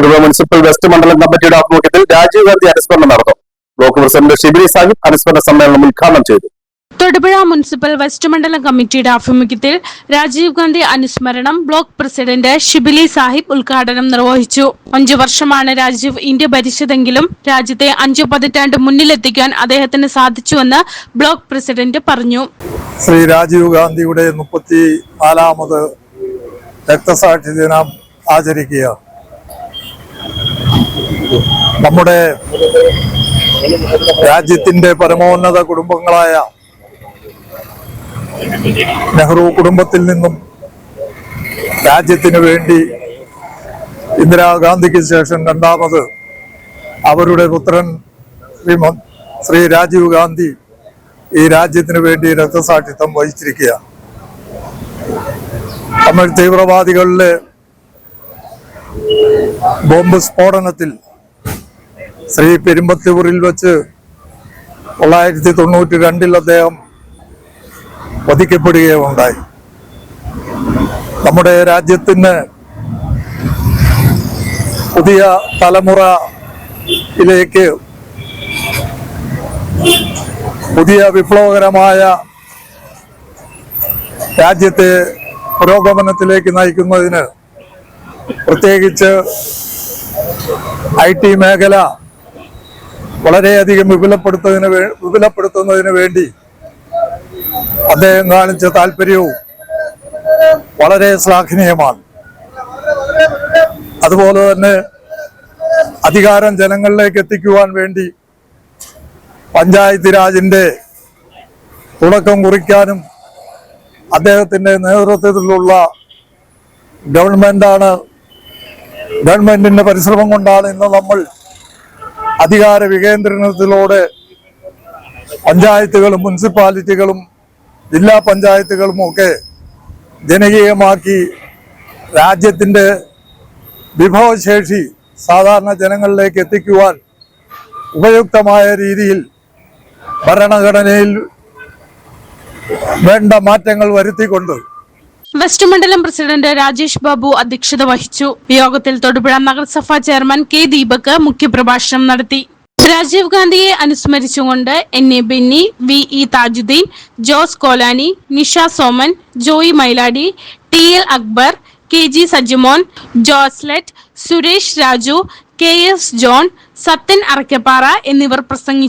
Thodupuzha municipal west മണ്ഡലം കമ്മിറ്റിയുടെ ആഭിമുഖ്യത്തിൽ രാജീവ് ഗാന്ധി അനുസ്മരണം നടന്നു. ബ്ലോക്ക് പ്രസിഡന്റ് ഷിബിലി സാഹിബ് അനുസ്മരണ സമ്മേളനം ഉദ്ഘാടനം ചെയ്തു. തൊടുപുഴ മുനിസിപ്പൽ വെസ്റ്റ് മണ്ഡലം കമ്മിറ്റിയുടെ ആഭിമുഖ്യത്തിൽ രാജീവ് ഗാന്ധി അനുസ്മരണം ബ്ലോക്ക് പ്രസിഡന്റ് ഷിബിലി സാഹിബ് ഉദ്ഘാടനം നിർവഹിച്ചു. അഞ്ചു വർഷമാണ് രാജീവ് ഇന്ത്യ ഭരിച്ചതെങ്കിലും രാജ്യത്തെ അഞ്ചു പതിറ്റാണ്ട് മുന്നിലെത്തിക്കാൻ അദ്ദേഹത്തിന് സാധിച്ചുവെന്ന് ബ്ലോക്ക് പ്രസിഡന്റ് പറഞ്ഞു. ശ്രീ രാജീവ് ഗാന്ധിയുടെ മുപ്പത്തി നാലാമത് രക്തസാക്ഷി ദിനം ആചരിക്കുക നമ്മുടെ രാജ്യത്തിന്റെ പരമോന്നത കുടുംബങ്ങളായ നെഹ്റു കുടുംബത്തിൽ നിന്നും രാജ്യത്തിന് വേണ്ടി ഇന്ദിരാഗാന്ധിക്ക് ശേഷം രണ്ടാമത് അവരുടെ പുത്രൻ ശ്രീമ- ശ്രീ രാജീവ് ഗാന്ധി ഈ രാജ്യത്തിന് വേണ്ടി രക്തസാക്ഷിത്വം വഹിച്ചിരിക്കുക. തമിഴ് തീവ്രവാദികളിലെ ബോംബ് സ്ഫോടനത്തിൽ ശ്രീ പെരുമ്പത്തൂരിൽ വെച്ച് തൊള്ളായിരത്തി തൊണ്ണൂറ്റി രണ്ടിൽ അദ്ദേഹം വധിക്കപ്പെടുകയുണ്ടായി നമ്മുടെ രാജ്യത്തിന് പുതിയ തലമുറയിലേക്ക് പുതിയ വിപ്ലവകരമായ രാജ്യത്തെ പുരോഗമനത്തിലേക്ക് നയിക്കുന്നതിന് പ്രത്യേകിച്ച് ഐ ടി മേഖല വളരെയധികം വിപുലപ്പെടുത്തുന്നതിന് വിപുലപ്പെടുത്തുന്നതിന് വേണ്ടി അദ്ദേഹം കാണിച്ച താല്പര്യവും വളരെ ശ്ലാഘനീയമാണ്. അതുപോലെ തന്നെ അധികാരം ജനങ്ങളിലേക്ക് എത്തിക്കുവാൻ വേണ്ടി പഞ്ചായത്ത് രാജിന്റെ തുടക്കം കുറിക്കാനും അദ്ദേഹത്തിന്റെ നേതൃത്വത്തിലുള്ള ഗവൺമെന്റാണ് ഗവൺമെന്റിന്റെ പരിശ്രമം കൊണ്ടാണ് ഇന്ന് നമ്മൾ അധികാര വികേന്ദ്രീകരണത്തിലൂടെ പഞ്ചായത്തുകളും മുനിസിപ്പാലിറ്റികളും ജില്ലാ പഞ്ചായത്തുകളും ഒക്കെ ജനകീയമാക്കി രാജ്യത്തിന്റെ വിഭവശേഷി സാധാരണ ജനങ്ങളിലേക്ക് എത്തിക്കുവാൻ ഉപയുക്തമായ രീതിയിൽ ഭരണഘടനയിൽ വേണ്ട മാറ്റങ്ങൾ വരുത്തിക്കൊണ്ട് വെസ്റ്റ് മണ്ഡലം പ്രസിഡന്റ് രാജേഷ് ബാബു അധ്യക്ഷത വഹിച്ചു. യോഗത്തിൽ തൊടുപുഴ നഗരസഭാ ചെയർമാൻ കെ ദീപക് മുഖ്യപ്രഭാഷണം നടത്തി. രാജീവ് ഗാന്ധിയെ അനുസ്മരിച്ചുകൊണ്ട് N A Binny V E Thajudheen Jose Kolani Nisha Soman Joy Mailadi T L Akbar K G Sajimon Joslet Suresh Raju K S John Sathyan Arakkappara എന്നിവർ പ്രസംഗിച്ചു